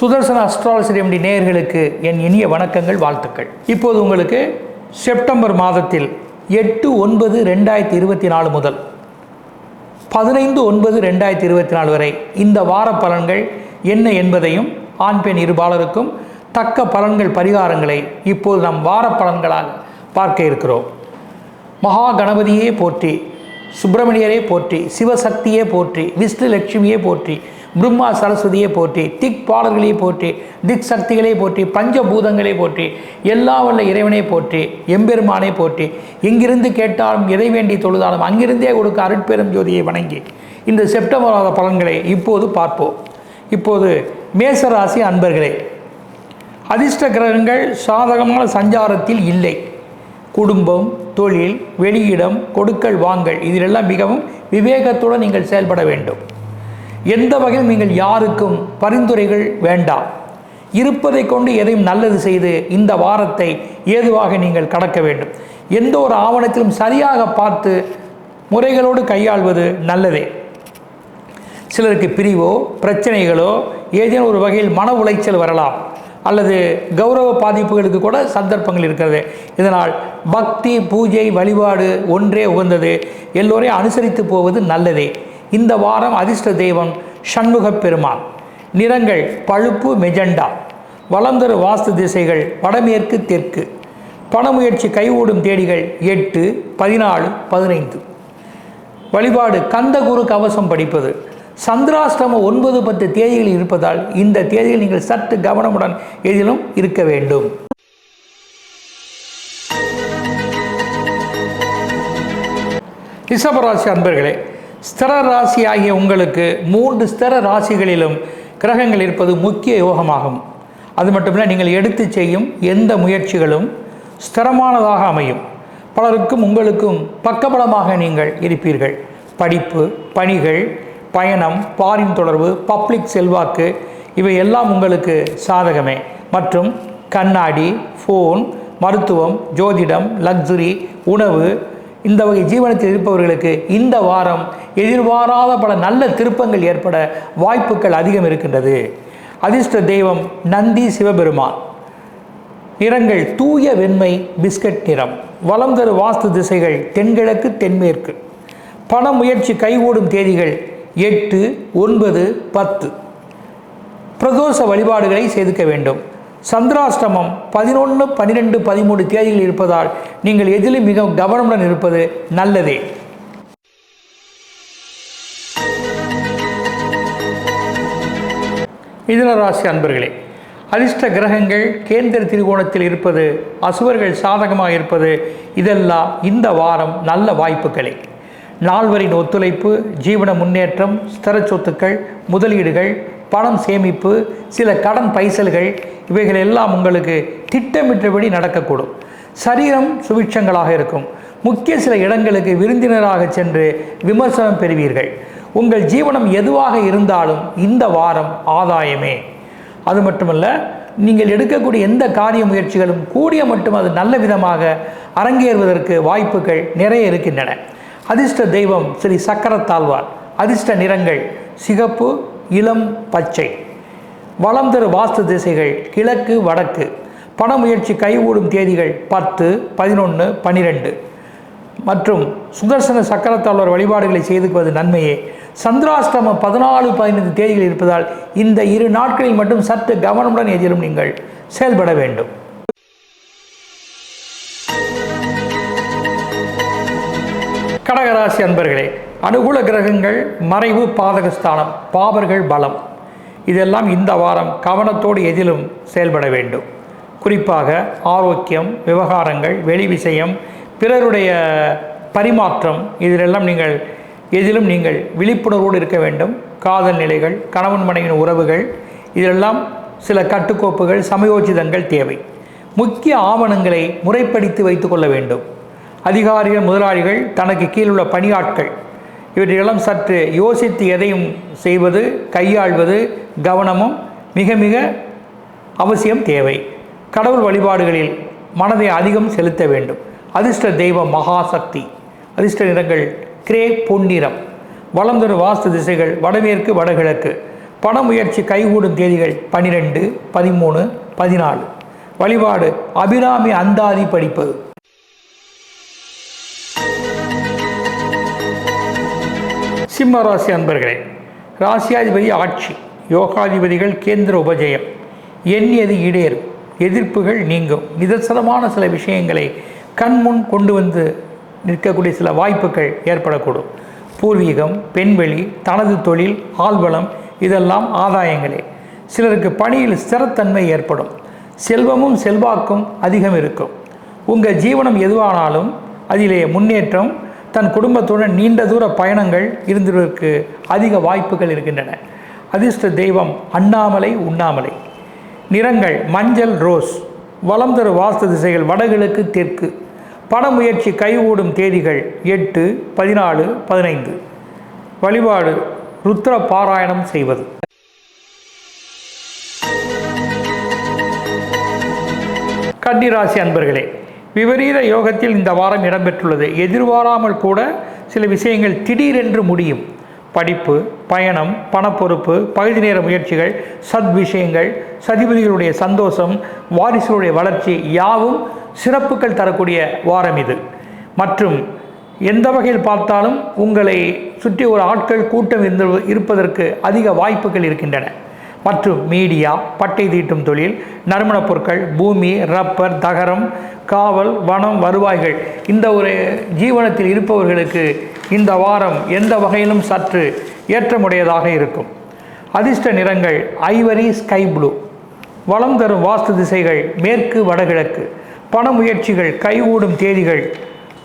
Sudarshana astrology remedy நேயர்களுக்கு என் இனிய வணக்கங்கள் வாழ்த்துக்கள். இப்போது உங்களுக்கு செப்டம்பர் மாதத்தில் எட்டு ஒன்பது ரெண்டாயிரத்தி இருபத்தி நாலு முதல் பதினைந்து ஒன்பது ரெண்டாயிரத்தி இருபத்தி நாலு வரை இந்த வார பலன்கள் என்ன என்பதையும் ஆண் பெண் இருபாலருக்கும் தக்க பலன்கள் பரிகாரங்களை இப்போது நாம் வார பலன்களாக பார்க்க இருக்கிறோம். மகா கணபதியே போற்றி சுப்பிரமணியரே போற்றி சிவசக்தியே போற்றி விஷ்ணு லட்சுமியே போற்றி பிரம்மா சரஸ்வதியை போற்றி திக் பாடல்களையே போற்றி திக் சக்திகளே போற்றி பஞ்சபூதங்களே போற்றி எல்லா வல்ல இறைவனை போற்றி எம்பெருமானை போற்றி எங்கிருந்து கேட்டாலும் எதை வேண்டி தொழுதாலும் அங்கிருந்தே கொடுக்க அருட்பெரும் ஜோதியை வணங்கி. இந்த செப்டம்பர் மாத பலன்களை இப்போது பார்ப்போம். இப்போது மேசராசி அன்பர்களே அதிர்ஷ்ட கிரகங்கள் சாதகமான சஞ்சாரத்தில் இல்லை. குடும்பம் தொழில் வெளியிடம் கொடுக்கல் வாங்கல் இதிலெல்லாம் மிகவும் விவேகத்துடன் நீங்கள் செயல்பட வேண்டும். எந்த வகையில் நீங்கள் யாருக்கும் பரிந்துரைகள் வேண்டாம் இருப்பதை கொண்டு எதையும் நல்லது செய்து இந்த வாரத்தை ஏதுவாக நீங்கள் கடக்க வேண்டும். எந்த ஒரு ஆவணத்திலும் சரியாக பார்த்து முறைகளோடு கையாள்வது நல்லதே. சிலருக்கு பிரிவோ பிரச்சனைகளோ ஏதேனும் ஒரு வகையில் மன உளைச்சல் வரலாம். அல்லது கௌரவ பாதிப்புகளுக்கு கூட சந்தர்ப்பங்கள் இருக்கிறது. இதனால் பக்தி பூஜை வழிபாடு ஒன்றே உகந்தது. எல்லோரையும் அனுசரித்து போவது நல்லதே. இந்த வாரம் அதிர்ஷ்ட தெய்வம் சண்முகப் பெருமான் நிறங்கள் பழுப்பு மெஜெண்டா. வளந்தரு வாஸ்து திசைகள் வடமேற்கு தெற்கு. பணமுயற்சி கைகூடும் தேடிகள் எட்டு பதினாலு பதினைந்து. வழிபாடு கந்தகுரு கவசம் படிப்பது. சந்திராஷ்டம ஒன்பது பத்து தேதிகள் இருப்பதால் இந்த தேதியில் நீங்கள் சற்று கவனமுடன் எதிலும் இருக்க வேண்டும். ரிஷபராசி அன்பர்களே ஸ்திர ராசி ஆகிய உங்களுக்கு மூன்று ஸ்திர ராசிகளிலும் கிரகங்கள் இருப்பது முக்கிய யோகமாகும். அது மட்டுமில்லை நீங்கள் எடுத்து செய்யும் எந்த முயற்சிகளும் ஸ்திரமானதாக அமையும். பலருக்கும் உங்களுக்கும் பக்கபலமாக நீங்கள் இருப்பீர்கள். படிப்பு பணிகள் பயணம் பாரின் தொடர்பு பப்ளிக் செல்வாக்கு இவை எல்லாம் உங்களுக்கு சாதகமே. மற்றும் கண்ணாடி ஃபோன் மருத்துவம் ஜோதிடம் லக்ஸுரி உணவு இந்த வகை ஜீவனத்தில் இருப்பவர்களுக்கு இந்த வாரம் எதிர்பாராத பல நல்ல திருப்பங்கள் ஏற்பட வாய்ப்புகள் அதிகம் இருக்கின்றது. அதிர்ஷ்ட தெய்வம் நந்தி சிவபெருமான். நிறங்கள் தூய வெண்மை பிஸ்கட் நிறம். வலம் தரு வாஸ்து திசைகள் தென்கிழக்கு தென்மேற்கு. பண முயற்சி கைகூடும் தேதிகள் எட்டு ஒன்பது பத்து. பிரதோஷ வழிபாடுகளை செதுக்க வேண்டும். சந்திராஷ்டமம் பதினொன்று பன்னிரெண்டு பதிமூணு தேதிகள் இருப்பதால் நீங்கள் எதிலும் மிகவும் கவனமுடன் இருப்பது நல்லதே. மிதுனராசி அன்பர்களே அதிர்ஷ்ட கிரகங்கள் கேந்திர திரிகோணத்தில் இருப்பது அசுவர்கள் சாதகமாக இருப்பது இதெல்லாம் இந்த வாரம் நல்ல வாய்ப்புகளே. நால்வரின் ஒத்துழைப்பு ஜீவன முன்னேற்றம் ஸ்திர சொத்துக்கள் முதலீடுகள் பணம் சேமிப்பு சில கடன் பைசல்கள் இவைகள் எல்லாம் உங்களுக்கு திட்டமிட்டபடி நடக்கக்கூடும். சரீரம் சுபிட்சங்களாக இருக்கும். முக்கிய சில இடங்களுக்கு விருந்தினராக சென்று விமர்சனம் பெறுவீர்கள். உங்கள் ஜீவனம் எதுவாக இருந்தாலும் இந்த வாரம் ஆதாயமே. அது மட்டுமல்ல நீங்கள் எடுக்கக்கூடிய எந்த காரிய முயற்சிகளும் கூடிய மட்டும் அது நல்ல விதமாக அரங்கேறுவதற்கு வாய்ப்புகள் நிறைய இருக்கின்றன. அதிர்ஷ்ட தெய்வம் ஸ்ரீ சக்கரத்தாழ்வார். அதிர்ஷ்ட நிறங்கள் சிகப்பு இளம் பச்சை. வளம் தரு வாஸ்து திசைகள் கிழக்கு வடக்கு. பண முயற்சி கைகூடும் தேதிகள் பத்து பதினொன்று பன்னிரெண்டு மற்றும் சுதர்சன சக்கரத்தாளர் வழிபாடுகளை செய்துக்குவது நன்மையே. சந்திராஷ்டமம் பதினாலு பதினைந்து தேதிகள் இருப்பதால் இந்த இரு நாட்களில் மட்டும் சற்று கவனமுடன் எதிரும் நீங்கள் செயல்பட வேண்டும். கடகராசி அன்பர்களே அனுகூல கிரகங்கள் மறைவு பாதகஸ்தானம் பாவர்கள் பலம். இதெல்லாம் இந்த வாரம் கவனத்தோடு எதிலும் செயல்பட வேண்டும். குறிப்பாக ஆரோக்கியம் விவகாரங்கள் வெளி விஷயம் பிறருடைய பரிமாற்றம் இதிலெல்லாம் நீங்கள் எதிலும் நீங்கள் விழிப்புணர்வோடு இருக்க வேண்டும். காதல் நிலைகள் கணவன் மனைவியின் உறவுகள் இதிலெல்லாம் சில கட்டுக்கோப்புகள் சமயோச்சிதங்கள் தேவை. முக்கிய ஆவணங்களை முறைப்படுத்தி வைத்துக்கொள்ள வேண்டும். அதிகாரிகள் முதலாளிகள் தனக்கு கீழுள்ள பணியாட்கள் இவற்றையெல்லாம் சற்று யோசித்து எதையும் செய்வது கையாள்வது கவனமும் மிக மிக அவசியம் தேவை. கடவுள் வழிபாடுகளில் மனதை அதிகம் செலுத்த வேண்டும். அதிர்ஷ்ட தெய்வம் மகாசக்தி அதிர்ஷ்ட நிறங்கள் கிரே பொன்னிறம் வளம் தரும் வாஸ்து திசைகள் வடமேற்கு வடகிழக்கு பண முயற்சி கைகூடும் தேதிகள் பனிரெண்டு பதிமூணு பதினாலு. வழிபாடு அபிராமி அந்தாதி படிப்பது சிம்ம ராசி அன்பர்களே ராசியாதிபதி ஆட்சி யோகாதிபதிகள் கேந்திர உபஜயம் எண்ணியது ஈடேறும் எதிர்ப்புகள் நீங்கும். நிதர்சனமான சில விஷயங்களை கண்முன் கொண்டு வந்து நிற்கக்கூடிய சில வாய்ப்புகள் ஏற்படக்கூடும். பூர்வீகம் பெண்வெளி தனது தொழில் ஆள்வளம் இதெல்லாம் ஆதாயங்களே. சிலருக்கு பணியில் ஸ்திரத்தன்மை ஏற்படும். செல்வமும் செல்வாக்கும் அதிகம் இருக்கும். உங்கள் ஜீவனம் எதுவானாலும் அதிலே முன்னேற்றம் தன் குடும்பத்துடன் நீண்ட தூர பயணங்கள் இருந்ததற்கு அதிக வாய்ப்புகள் இருக்கின்றன. அதிர்ஷ்ட தெய்வம் அண்ணாமலை உண்ணாமலை. நிறங்கள் மஞ்சள் ரோஸ். வளம் தரும் வாஸ்து திசைகள் வடகிழக்கு தெற்கு. பண முயற்சி கைகூடும் தேதிகள் எட்டு பதினாலு பதினைந்து. வழிபாடு ருத்ர பாராயணம் செய்வது. கன்னிராசி அன்பர்களே விபரீத யோகத்தில் இந்த வாரம் இடம்பெற்றுள்ளது. எதிர்பாராமல் கூட சில விஷயங்கள் திடீரென்று முடியும். படிப்பு பயணம் பணப்பொறுப்பு பகுதி நேர முயற்சிகள் சத் விஷயங்கள் சதிபதிகளுடைய சந்தோஷம் வாரிசுகளுடைய வளர்ச்சி யாவும் சிறப்புகள் தரக்கூடிய வாரம் இது. மற்றும் எந்த வகையில் பார்த்தாலும் உங்களை சுற்றி ஒரு ஆட்கள் கூட்டம் இருந்து இருப்பதற்கு அதிக வாய்ப்புகள் இருக்கின்றன. மற்றும் மீடியா பட்டை தீட்டும் தொழில் நறுமணப் பொருட்கள் பூமி ரப்பர் தகரம் காவல் வனம் வருவாய்கள். இந்த ஒரு ஜீவனத்தில் இருப்பவர்களுக்கு இந்த வாரம் எந்த வகையிலும் சற்று ஏற்றமுடையதாக இருக்கும். அதிர்ஷ்ட நிறங்கள் ஐவரி ஸ்கை ப்ளூ. வளம் தரும் வாஸ்து திசைகள் மேற்கு வடகிழக்கு. பண முயற்சிகள் கைகூடும் தேதிகள்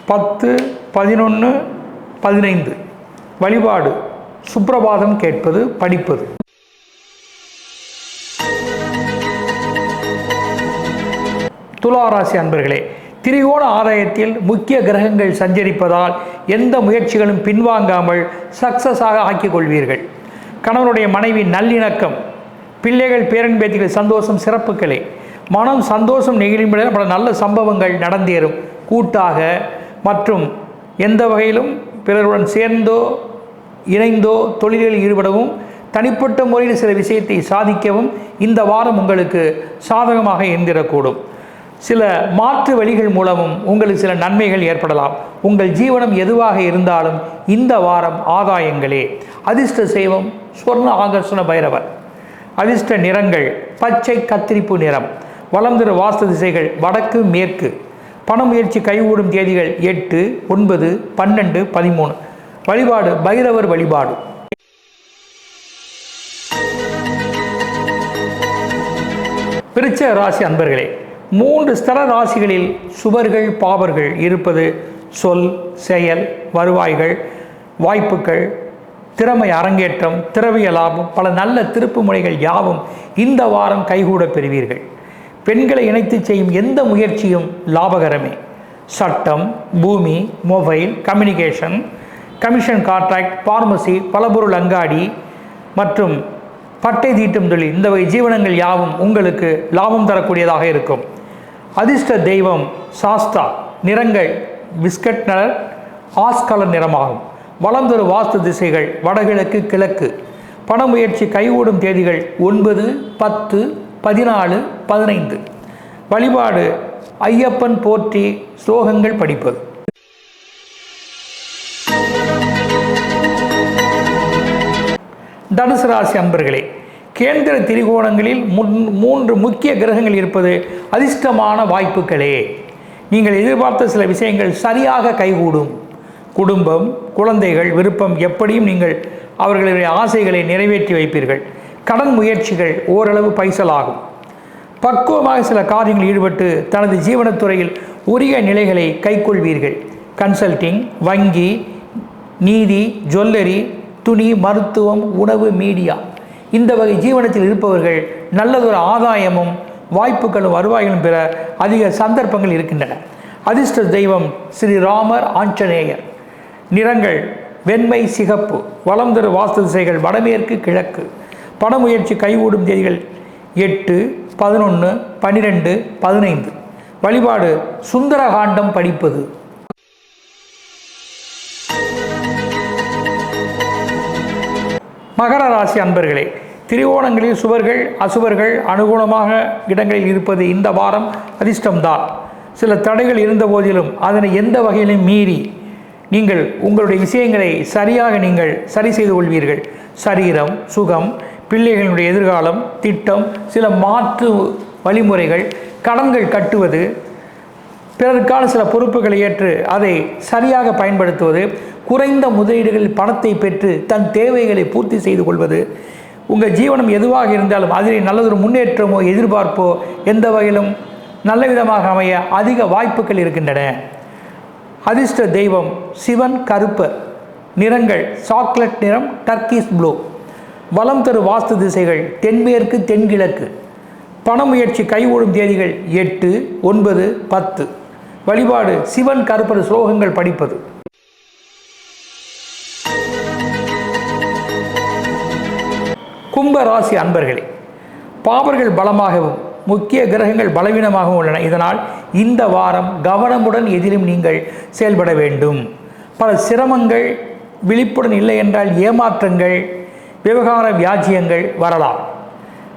பத்து பதினொன்று பதினைந்து. வழிபாடு சுப்பிரபாதம் கேட்பது படிப்பது. துளாராசி அன்பர்களே திரிகோண ஆதாயத்தில் முக்கிய கிரகங்கள் சஞ்சரிப்பதால் எந்த முயற்சிகளும் பின்வாங்காமல் சக்சஸாக ஆக்கிக் கொள்வீர்கள். கணவனுடைய மனைவி நல்லிணக்கம் பிள்ளைகள் பேரன் பேத்திகள் சந்தோஷம் சிறப்புகளே. மனம் சந்தோஷம் நெகிழும்பட பல நல்ல சம்பவங்கள் நடந்தேறும். கூட்டாக மற்றும் எந்த வகையிலும் பிறருடன் சேர்ந்தோ இணைந்தோ தொழிலில் ஈடுபடவும் தனிப்பட்ட முறையில் சில விஷயத்தை சாதிக்கவும் இந்த வாரம் உங்களுக்கு சாதகமாக இருந்திடக்கூடும். சில மாற்று வழிகள் மூலமும் உங்களுக்கு சில நன்மைகள் ஏற்படலாம். உங்கள் ஜீவனம் எதுவாக இருந்தாலும் இந்த வாரம் ஆதாயங்களே. அதிர்ஷ்ட செய்வம் ஸ்வர்ண ஆகர்ஷண பைரவர். அதிர்ஷ்ட நிறங்கள் பச்சை கத்திரிப்பு நிறம். வளம் தரும் வாஸ்து திசைகள் வடக்கு மேற்கு. பண முயற்சி கைகூடும் தேதிகள் எட்டு ஒன்பது பன்னெண்டு பதிமூணு. வழிபாடு பைரவர் வழிபாடு. விருச்ச ராசி அன்பர்களே மூன்று ஸ்தல ராசிகளில் சுவர்கள் பாவர்கள் இருப்பது சொல் செயல் வருவாய்கள் வாய்ப்புகள் திறமை அரங்கேற்றம் திரவிய லாபம் பல நல்ல திருப்பு முனைகள் யாவும் இந்த வாரம் கைகூட பெறுவீர்கள். பெண்களை இணைத்து செய்யும் எந்த முயற்சியும் லாபகரமே. சட்டம் பூமி mobile communication commission contract pharmacy பலபொருள் அங்காடி மற்றும் பட்டை தீட்டும் தொழில். இந்த வகை ஜீவனங்கள் யாவும் உங்களுக்கு லாபம் தரக்கூடியதாக இருக்கும். அதிர்ஷ்ட தெய்வம் சாஸ்தா நிறங்கள் பிஸ்கட் நலர் ஆஸ்கலர் நிறமாகும். வளம் தரும் வாஸ்து திசைகள் வடகிழக்கு கிழக்கு. பண முயற்சி கைகூடும் தேதிகள் ஒன்பது பத்து பதினாலு பதினைந்து. வழிபாடு ஐயப்பன் போற்றி ஸ்லோகங்கள் படிப்பது. தனுசு ராசி அன்பர்களே கேந்திர திரிகோணங்களில் முன் மூன்று முக்கிய கிரகங்கள் இருப்பது அதிர்ஷ்டமான வாய்ப்புகளே. நீங்கள் எதிர்பார்த்த சில விஷயங்கள் சரியாக கைகூடும். குடும்பம் குழந்தைகள் விருப்பம் எப்படியும் நீங்கள் அவர்களுடைய ஆசைகளை நிறைவேற்றி வைப்பீர்கள். கடன் முயற்சிகள் ஓரளவு பைசலாகும். பக்குவமாக சில காரியங்களில் ஈடுபட்டு தனது ஜீவனத்துறையில் உரிய நிலைகளை கைக்கொள்வீர்கள். கன்சல்டிங் வங்கி நீதி ஜுவல்லரி துணி மருத்துவம் உணவு மீடியா. இந்த வகை ஜீவனத்தில் இருப்பவர்கள் நல்லதொரு ஆதாயமும் வாய்ப்புகளும் வருவாய்களும் பெற அதிக சந்தர்ப்பங்கள் இருக்கின்றன. அதிர்ஷ்ட தெய்வம் ஸ்ரீ ராமர் ஆஞ்சநேயர். நிறங்கள் வெண்மை சிகப்பு வளம் தரும் வாஸ்து திசைகள் வடமேற்கு கிழக்கு. பண முயற்சி கைகூடும் தேதிகள் எட்டு பதினொன்று பன்னிரெண்டு பதினைந்து. வழிபாடு சுந்தரகாண்டம் படிப்பது. மகர ராசி அன்பர்களே திரிகோணங்களில் சுவர்கள் அசுவர்கள் அனுகூலமாக இடங்களில் இருப்பது இந்த வாரம் அதிர்ஷ்டம்தான். சில தடைகள் இருந்த போதிலும் அதனை எந்த வகையிலும் மீறி நீங்கள் உங்களுடைய விஷயங்களை சரியாக நீங்கள் சரி செய்து கொள்வீர்கள். சரீரம் சுகம் பிள்ளைகளுடைய எதிர்காலம் திட்டம் சில மாற்று வழிமுறைகள் கடன்கள் கட்டுவது பிறருக்கான சில பொறுப்புகளை ஏற்று அதை சரியாக பயன்படுத்துவது குறைந்த முதலீடுகளில் பணத்தை பெற்று தன் தேவைகளை பூர்த்தி செய்து கொள்வது உங்கள் ஜீவனம் எதுவாக இருந்தாலும் அதில் நல்லதொரு முன்னேற்றமோ எதிர்பார்ப்போ எந்த வகையிலும் நல்ல விதமாக அமைய அதிக வாய்ப்புகள் இருக்கின்றன. அதிர்ஷ்ட தெய்வம் சிவன் கருப்பு நிறங்கள் சாக்லேட் நிறம் டர்க்கிஸ் ப்ளூ. வளம் தரு வாஸ்து திசைகள் தென்மேற்கு தென்கிழக்கு. பண முயற்சி கைகூடும் தேதிகள் எட்டு ஒன்பது பத்து. வழிபாடு சிவன் கருப்பர் ஸ்லோகங்கள் படிப்பது. கும்ப ராசி அன்பர்களே பாவர்கள் பலமாகவும் முக்கிய கிரகங்கள் பலவீனமாகவும் உள்ளன. இதனால் இந்த வாரம் கவனமுடன் எதிலும் நீங்கள் செயல்பட வேண்டும். பல சிரமங்கள் விழிப்புடன் இல்லை என்றால் ஏமாற்றங்கள் விவகார வியாஜியங்கள் வரலாம்.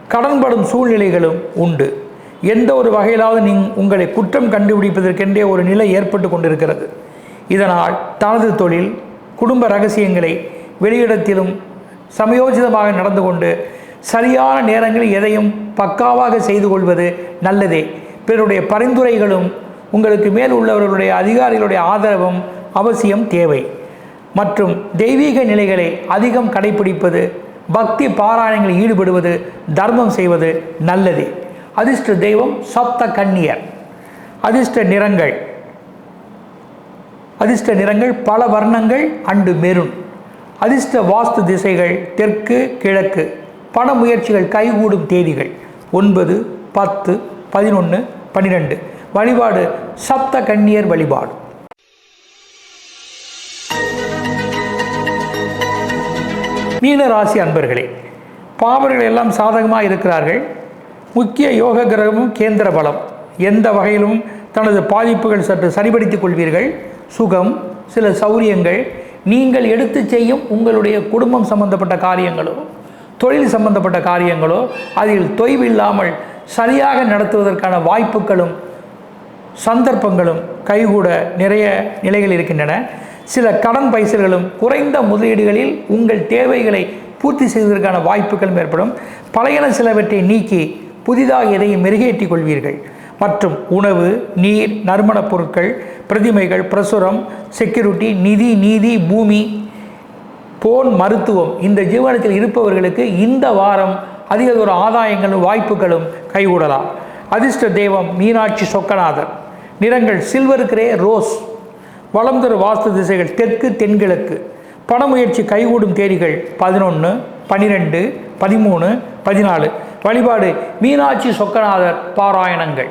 கடன்படும் சூழ்நிலைகளும் உண்டு. எந்த ஒரு வகையிலாவது நீ உங்களை குற்றம் கண்டுபிடிப்பதற்கென்றே ஒரு நிலை ஏற்பட்டு கொண்டிருக்கிறது. இதனால் தனது தொழில் குடும்ப ரகசியங்களை வெளியிடத்திலும் சமயோஜிதமாக நடந்து கொண்டு சரியான நேரங்களில் எதையும் பக்காவாக செய்து கொள்வது நல்லதே. பிறருடைய பரிந்துரைகளும் உங்களுக்கு மேல் உள்ளவர்களுடைய அதிகாரிகளுடைய ஆதரவும் அவசியம் தேவை. மற்றும் தெய்வீக நிலைகளை அதிகம் கடைபிடிப்பது பக்தி பாராயணங்களில் ஈடுபடுவது தர்மம் செய்வது நல்லதே. அதிர்ஷ்ட தெய்வம் சப்த கன்னியர். அதிர்ஷ்ட நிறங்கள். அதிர்ஷ்ட நிறங்கள் பல வர்ணங்கள் அண்டு மெருன். அதிர்ஷ்ட வாஸ்து திசைகள் தெற்கு கிழக்கு. பண முயற்சிகள் கைகூடும் தேதிகள். ஒன்பது பத்து பதினொன்று பன்னிரெண்டு வழிபாடு சப்த கன்னியர் வழிபாடு. மீன ராசி அன்பர்களே பாவர்கள் எல்லாம் சாதகமாக இருக்கிறார்கள். முக்கிய யோக கிரகமும் கேந்திர பலம். எந்த வகையிலும் தனது பாதிப்புகள் சற்று சரிபடுத்திக் கொள்வீர்கள். சுகம் சில சௌரியங்கள் நீங்கள் எடுத்து செய்யும் உங்களுடைய குடும்பம் சம்பந்தப்பட்ட காரியங்களோ தொழில் சம்பந்தப்பட்ட காரியங்களோ அதில் தொய்வு இல்லாமல் சரியாக நடத்துவதற்கான வாய்ப்புகளும் சந்தர்ப்பங்களும் கைகூட நிறைய நிலைகள் இருக்கின்றன. சில கடன் பைசல்களும் குறைந்த முதலீடுகளில் உங்கள் தேவைகளை பூர்த்தி செய்வதற்கான வாய்ப்புகளும் ஏற்படும். பழையன சிலவற்றை நீக்கி புதிதாக எதையும் மெருகேற்றிக் கொள்வீர்கள். மற்றும் உணவு நீர் நறுமணப் பொருட்கள் பிரதிமைகள் பிரசுரம் செக்யூரிட்டி நிதி நீதி பூமி போன் மருத்துவம். இந்த ஜீவனத்தில் இருப்பவர்களுக்கு இந்த வாரம் அதிக ஒரு ஆதாயங்களும் வாய்ப்புகளும் கைகூடலாம். அதிர்ஷ்ட தெய்வம் மீனாட்சி சொக்கநாதர். நிறங்கள் சில்வர் கிரே ரோஸ். வளம் தரும் வாஸ்து திசைகள் தெற்கு தென்கிழக்கு. பண முயற்சி கைகூடும் தேதிகள் பதினொன்று பன்னிரெண்டு பதிமூணு பதினாலு. வழிபாடு மீனாட்சி சொக்கநாதர் பாராயணங்கள்.